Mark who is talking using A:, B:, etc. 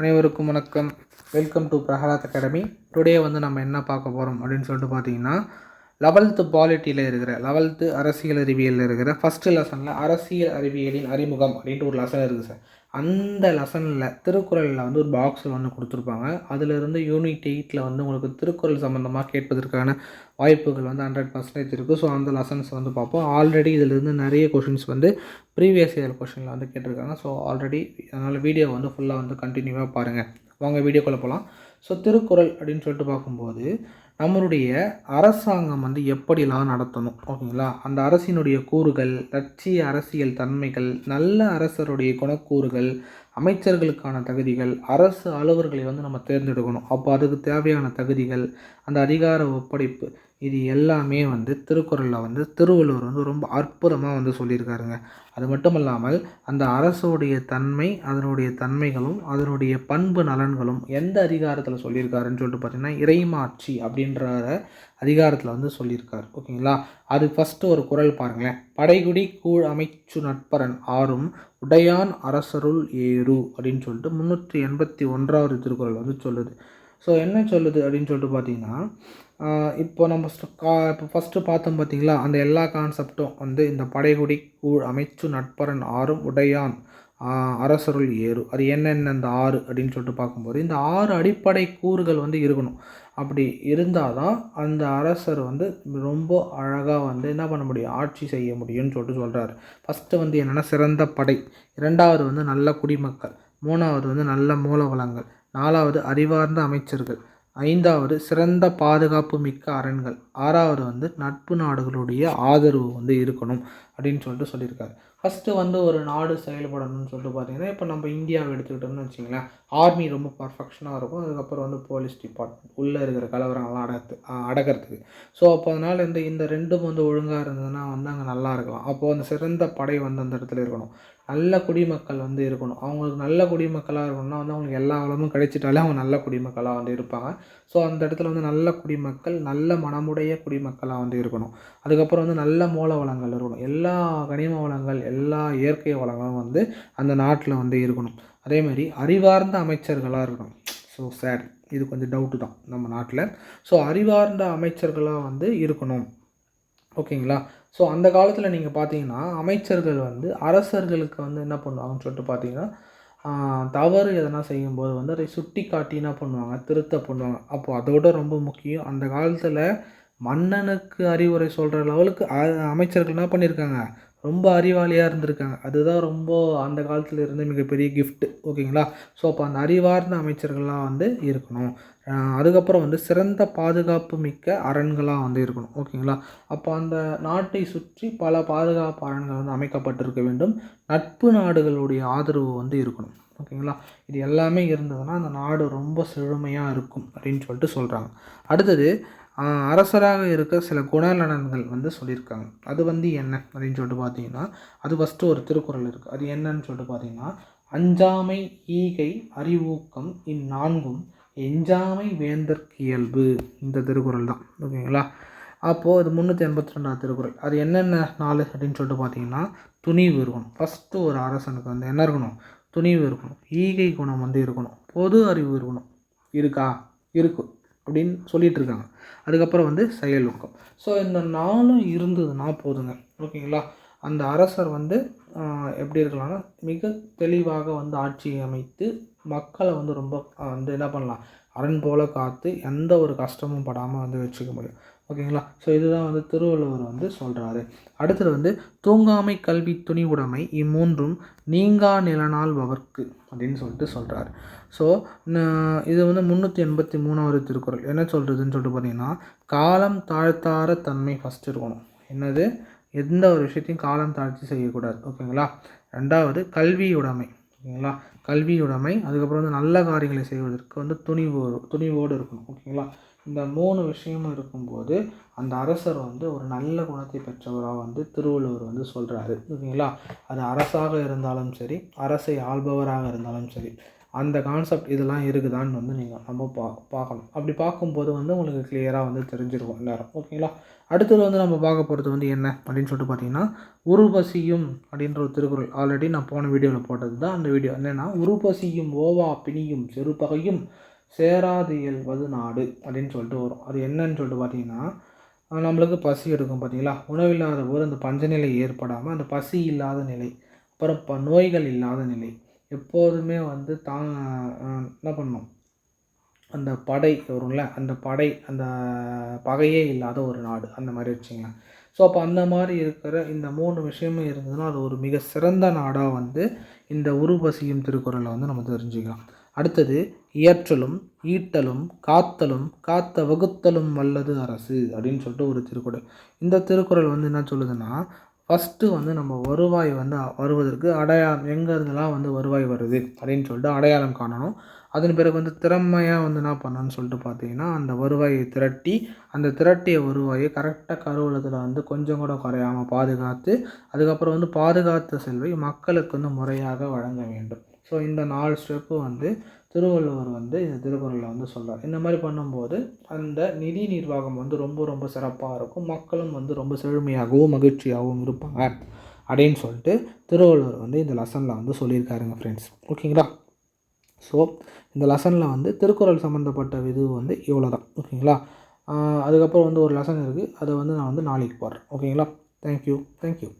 A: அனைவருக்கும் வணக்கம். Welcome to Prahlad academy today வந்து நம்ம என்ன பார்க்க போகிறோம் அப்படின்னு சொல்லிட்டு பார்த்தீங்கன்னா லெவல்த்து பாலிட்டியில் இருக்கிற லெவல்த்து அரசியல் அறிவியலில் இருக்கிற ஃபஸ்ட்டு லெசனில் அரசியல் அறிவியலின் அறிமுகம் அப்படின்ட்டு ஒரு லெசன் இருக்குது சார் அந்த லெசனில் திருக்குறளில் வந்து ஒரு பாக்ஸில் ஒன்று கொடுத்துருப்பாங்க. அதிலிருந்து யூனிட் எயிட்டில் வந்து உங்களுக்கு திருக்குறள் சம்மந்தமாக கேட்பதற்கான வாய்ப்புகள் வந்து ஹண்ட்ரட் பர்சன்டேஜ் இருக்குது ஸோ அந்த லெசன்ஸ் வந்து பார்ப்போம். ஆல்ரெடி இதிலிருந்து நிறைய கொஷின்ஸ் வந்து ப்ரீவியஸ் இயர் கொஷினில் வந்து கேட்டிருக்காங்க. ஸோ ஆல்ரெடி அதனால் வீடியோ வந்து ஃபுல்லாக வந்து கண்டினியூவாக பாருங்கள் வாங்க வீடியோக்குள்ளே போகலாம் ஸோ திருக்குறள் அப்படின்னு சொல்லிட்டு பார்க்கும்போது நம்மளுடைய அரசாங்கம் வந்து எப்படிலாம் நடத்தணும்? ஓகேங்களா? அந்த அரசினுடைய கூறுகள் லட்சிய அரசியல் தன்மைகள் நல்ல அரசருடைய குணக்கூறுகள் அமைச்சர்களுக்கான தகுதிகள் அரசு அலுவலர்களை வந்து நம்ம தேர்ந்தெடுக்கணும். அப்போ அதுக்கு தேவையான தகுதிகள் அந்த அதிகார ஒப்படைப்பு இது எல்லாமே வந்து திருக்குறளில் வந்து திருவள்ளுவர் வந்து ரொம்ப அற்புதமாக வந்து சொல்லியிருக்காருங்க. அது மட்டும் இல்லாமல் அந்த அரசுடைய தன்மை அதனுடைய தன்மைகளும் அதனுடைய பண்பு நலன்களும் எந்த அதிகாரத்தில் சொல்லியிருக்காருன்னு சொல்லிட்டு பார்த்தீங்கன்னா இறைமாட்சி அப்படின்ற அதிகாரத்தில் வந்து சொல்லியிருக்காரு. ஓகேங்களா? அது ஃபஸ்ட்டு ஒரு குறள் பாருங்களேன். படைகுடி கூழ் அமைச்சு நட்பரன் ஆறும் உடையான் அரசருள் ஏறு அப்படின்னு சொல்லிட்டு முந்நூற்றி எண்பத்தி ஒன்றாவது திருக்குறள் வந்து சொல்லுது. ஸோ என்ன சொல்லுது அப்படின்னு சொல்லிட்டு பார்த்தீங்கன்னா இப்போ நம்ம கா இப்போ ஃபஸ்ட்டு பார்த்தோம் பார்த்தீங்களா? அந்த எல்லா கான்செப்டும் வந்து இந்த படைகுடி கூழ் அமைச்சு நட்பரன் ஆறும் உடையான் அரசருள் ஏறு. அது என்னென்ன இந்த ஆறு அப்படின்னு சொல்லிட்டு பார்க்கும்போது இந்த ஆறு அடிப்படை கூறுகள் வந்து இருக்கணும். அப்படி இருந்தால் தான் அந்த அரசர் வந்து ரொம்ப அழகாக வந்து என்ன பண்ண முடியும்? ஆட்சி செய்ய முடியும்னு சொல்லிட்டு சொல்கிறாரு ஃபஸ்ட்டு வந்து என்னென்னா சிறந்த படை இரண்டாவது வந்து நல்ல குடிமக்கள் மூணாவது வந்து நல்ல மூல வளங்கள் நாலாவது அறிவார்ந்த அமைச்சர்கள். ஐந்தாவது சிறந்த பாதுகாப்பு மிக்க அரண்கள். ஆறாவது வந்து நட்பு நாடுகளுடைய ஆதரவு வந்து இருக்கணும் அப்படின்னு சொல்லிட்டு சொல்லியிருக்காரு. ஃபஸ்ட்டு வந்து ஒரு நாடு செயல்படணும்னு சொல்லிட்டு பார்த்தீங்கன்னா இப்போ நம்ம இந்தியாவை எடுத்துக்கிட்டோம்னு வச்சிங்களேன் ஆர்மி ரொம்ப பர்ஃபெக்ஷனாக இருக்கும். அதுக்கப்புறம் வந்து போலீஸ் டிபார்ட்மெண்ட் உள்ளே இருக்கிற கலவரங்கள்லாம் அடத்து அடக்கிறதுக்கு. ஸோ அப்போ அதனால் இந்த இந்த ரெண்டும் வந்து ஒழுங்காக இருந்ததுன்னா வந்து அங்கே நல்லா இருக்கலாம். அப்போது அந்த சிறந்த படை வந்து அந்த இடத்துல இருக்கணும். நல்ல குடிமக்கள் வந்து இருக்கணும். அவங்களுக்கு நல்ல குடிமக்களாக இருக்கணும்னா வந்து அவங்களுக்கு எல்லா வளமும் கிடைச்சிட்டாலே அவங்க நல்ல குடிமக்களாக வந்து இருப்பாங்க. ஸோ அந்த இடத்துல வந்து நல்ல குடிமக்கள் நல்ல மனமுடைய குடிமக்களாக வந்து இருக்கணும். அதுக்கப்புறம் வந்து நல்ல மூல வளங்கள் இருக்கணும். எல்லா கனிம வளங்கள் எல்லா இயற்கை வளங்களும் வந்து அந்த நாட்டில் வந்து இருக்கணும். அதேமாதிரி அறிவார்ந்த அமைச்சர்களாக இருக்கணும். ஸோ சேட் இது கொஞ்சம் டவுட்டு தான் நம்ம நாட்டில். ஸோ அறிவார்ந்த அமைச்சர்களாக வந்து இருக்கணும். ஓகேங்களா? ஸோ அந்த காலத்தில் நீங்கள் பார்த்தீங்கன்னா அமைச்சர்கள் வந்து அரசர்களுக்கு வந்து என்ன பண்ணுவாங்கன்னு சொல்லிட்டு பார்த்தீங்கன்னா தவறு எதனா செய்யும்போது வந்து அதை சுட்டி காட்டி என்ன பண்ணுவாங்க? திருத்த பண்ணுவாங்க. அப்போது அதோட ரொம்ப முக்கியம். அந்த காலத்தில் மன்னனுக்கு அறிவுரை சொல்கிற லெவலுக்கு அமைச்சர்கள் என்ன பண்ணியிருக்காங்க ரொம்ப அறிவாளியாக இருந்திருக்காங்க. அதுதான் ரொம்ப அந்த காலத்தில் இருந்த மிகப்பெரிய கிஃப்ட்டு ஓகேங்களா? ஸோ அப்போ அந்த அறிவார்ந்த அமைச்சர்கள்லாம் வந்து இருக்கணும். அதுக்கப்புறம் வந்து சிறந்த பாதுகாப்பு மிக்க அரண்களாக வந்து இருக்கணும் ஓகேங்களா? அப்போ அந்த நாட்டை சுற்றி பல பாதுகாப்பு அரண்கள் வந்து அமைக்கப்பட்டிருக்க வேண்டும். நட்பு நாடுகளுடைய ஆதரவு வந்து இருக்கணும் ஓகேங்களா? இது எல்லாமே இருந்ததுன்னா அந்த நாடு ரொம்ப செழுமையாக இருக்கும் அப்படின்னு சொல்லிட்டு சொல்கிறாங்க அடுத்தது அரசராக இருக்க சில குணநலன்கள் வந்து சொல்லியிருக்காங்க. அது வந்து என்ன அப்படின்னு சொல்லிட்டு பார்த்தீங்கன்னா அது ஃபஸ்ட்டு ஒரு திருக்குறள் இருக்குது அது என்னன்னு சொல்லிட்டு பார்த்தீங்கன்னா அஞ்சாமை ஈகை அறிவூக்கம் இந்நான்கும் எஞ்சாமை வேந்தற்கு இயல்பு இந்த திருக்குறள் தான். ஓகேங்களா? அப்போது அது முந்நூற்றி எண்பத்தி ரெண்டாவது திருக்குறள். அது என்னென்ன நாலு அப்படின்னு சொல்லிட்டு பார்த்தீங்கன்னா துணிவு இருக்கணும். ஃபஸ்ட்டு ஒரு அரசனுக்கு வந்து என்ன இருக்கணும்? துணிவு இருக்கணும். ஈகை குணம் வந்து இருக்கணும். பொது அறிவு இருக்கணும். இருக்கா? இருக்கும் அப்படின்னு சொல்லிகிட்டு இருக்காங்க அதுக்கப்புறம் வந்து செயலூக்கம் ஸோ இந்த நாளும் இருந்ததுன்னா போதுங்க. ஓகேங்களா? அந்த அரசர் வந்து எப்படி இருக்கலாம்னா மிக தெளிவாக வந்து ஆட்சி அமைத்து மக்களை வந்து ரொம்ப வந்து என்ன பண்ணலாம்? அரண் போல காத்து எந்த ஒரு கஷ்டமும் படாமல் வந்து வச்சுக்க முடியும். ஓகேங்களா? ஸோ இதுதான் வந்து திருவள்ளுவர் வந்து சொல்கிறாரு அடுத்தது வந்து தூங்காமை கல்வி துணி உடைமை இம்மூன்றும் நீங்கா நிலனால் வவர்க்கு அப்படின்னு சொல்லிட்டு சொல்கிறாரு ஸோ இது வந்து முந்நூற்றி எண்பத்தி மூணாவது திருக்குறள். என்ன சொல்கிறதுன்னு சொல்லிட்டு பார்த்தீங்கன்னா காலம் தாழ்த்தார தன்மை ஃபஸ்ட் இருக்கணும். என்னது? எந்த ஒரு விஷயத்தையும் காலம் தாழ்த்தி செய்யக்கூடாது. ஓகேங்களா? ரெண்டாவது கல்வியுடைமை. ஓகேங்களா? கல்வியுடைமை அதுக்கப்புறம் வந்து நல்ல காரியங்களை செய்வதற்கு வந்து துணிவோ துணிவோடு இருக்கணும். ஓகேங்களா? இந்த மூணு விஷயமும் இருக்கும்போது அந்த அரசர் வந்து ஒரு நல்ல குணத்தை பெற்றவராக வந்து திருவள்ளுவர் வந்து சொல்கிறாரு ஓகேங்களா அது அரசாக இருந்தாலும் சரி அரசை ஆள்பவராக இருந்தாலும் சரி அந்த கான்செப்ட் இதெல்லாம் இருக்குதான்னு வந்து நீங்கள் நம்ம பா பார்க்கணும். அப்படி பார்க்கும்போது வந்து உங்களுக்கு கிளியராக வந்து தெரிஞ்சிருக்கும் எல்லாரும். ஓகேங்களா? அடுத்தது வந்து நம்ம பார்க்க போகிறது வந்து என்ன அப்படின்னு சொல்லிட்டு பார்த்தீங்கன்னா உருபசியும் அப்படின்ற ஒரு திருக்குறள். ஆல்ரெடி நான் போன வீடியோவில் போட்டது தான் அந்த வீடியோ என்னென்னா உருபசியும் ஓவா பிணியும் செருப்பகையும் சேராது இயல்வது நாடு அப்படின்னு சொல்லிட்டு வரும். அது என்னன்னு சொல்லிட்டு பார்த்தீங்கன்னா நம்மளுக்கு பசி எடுக்கும் பார்த்தீங்களா? உணவில்லாத போது அந்த பஞ்சநிலை ஏற்படாமல் அந்த பசி இல்லாத நிலை அப்புறம் ப நோய்கள் இல்லாத நிலை எப்போதுமே வந்து தான் என்ன பண்ணும் அந்த படை வரும்ல அந்த படை அந்த பகையே இல்லாத ஒரு நாடு அந்த மாதிரி வச்சுங்களேன். ஸோ அப்போ அந்த மாதிரி இருக்கிற இந்த மூணு விஷயமும் இருந்ததுன்னா அது ஒரு மிக சிறந்த நாடாக வந்து இந்த உருபசியும் திருக்குறளை வந்து நம்ம தெரிஞ்சுக்கலாம். அடுத்தது இயற்றலும் ஈட்டலும் காத்தலும் காத்த வகுத்தலும் வல்லது அரசு அப்படின்னு சொல்லிட்டு ஒரு திருக்குறள். இந்த திருக்குறள் வந்து என்ன சொல்லுதுன்னா ஃபஸ்ட்டு வந்து நம்ம வருவாய் வந்து வருவதற்கு அடையாளம் எங்கேருந்துலாம் வந்து வருவாய் வருது அப்படின்னு சொல்லிட்டு அடையாளம் காணணும். அதன் பிறகு வந்து திறமையாக வந்து என்ன பண்ணணும்னு சொல்லிட்டு பார்த்தீங்கன்னா அந்த வருவாயை திரட்டி அந்த திரட்டிய வருவாயை கரெக்டாக கருவூலத்தில் வந்து கொஞ்சம் கூட குறையாமல் பாதுகாத்து அதுக்கப்புறம் வந்து பாதுகாத்த செல்வை மக்களுக்கு வந்து முறையாக வழங்க வேண்டும். ஸோ இந்த நாலு ஸ்டெப்பு வந்து திருவள்ளுவர் வந்து இந்த திருக்குறளில் வந்து சொல்கிறார் இந்த மாதிரி பண்ணும்போது அந்த நிதி நிர்வாகம் வந்து ரொம்ப ரொம்ப சிறப்பாக இருக்கும். மக்களும் வந்து ரொம்ப செழுமையாகவும் மகிழ்ச்சியாகவும் இருப்பாங்க அப்படின்னு சொல்லிட்டு திருவள்ளுவர் வந்து இந்த லெசனில் வந்து சொல்லியிருக்காருங்க ஃப்ரெண்ட்ஸ் ஓகேங்களா ஸோ இந்த லெசனில் வந்து திருக்குறள் சம்மந்தப்பட்ட இது வந்து இவ்வளோ தான் ஓகேங்களா அதுக்கப்புறம் வந்து ஒரு லெசன் இருக்குது அதை வந்து நான் வந்து நாளைக்கு போடுறேன். ஓகேங்களா தேங்க்யூ தேங்க்யூ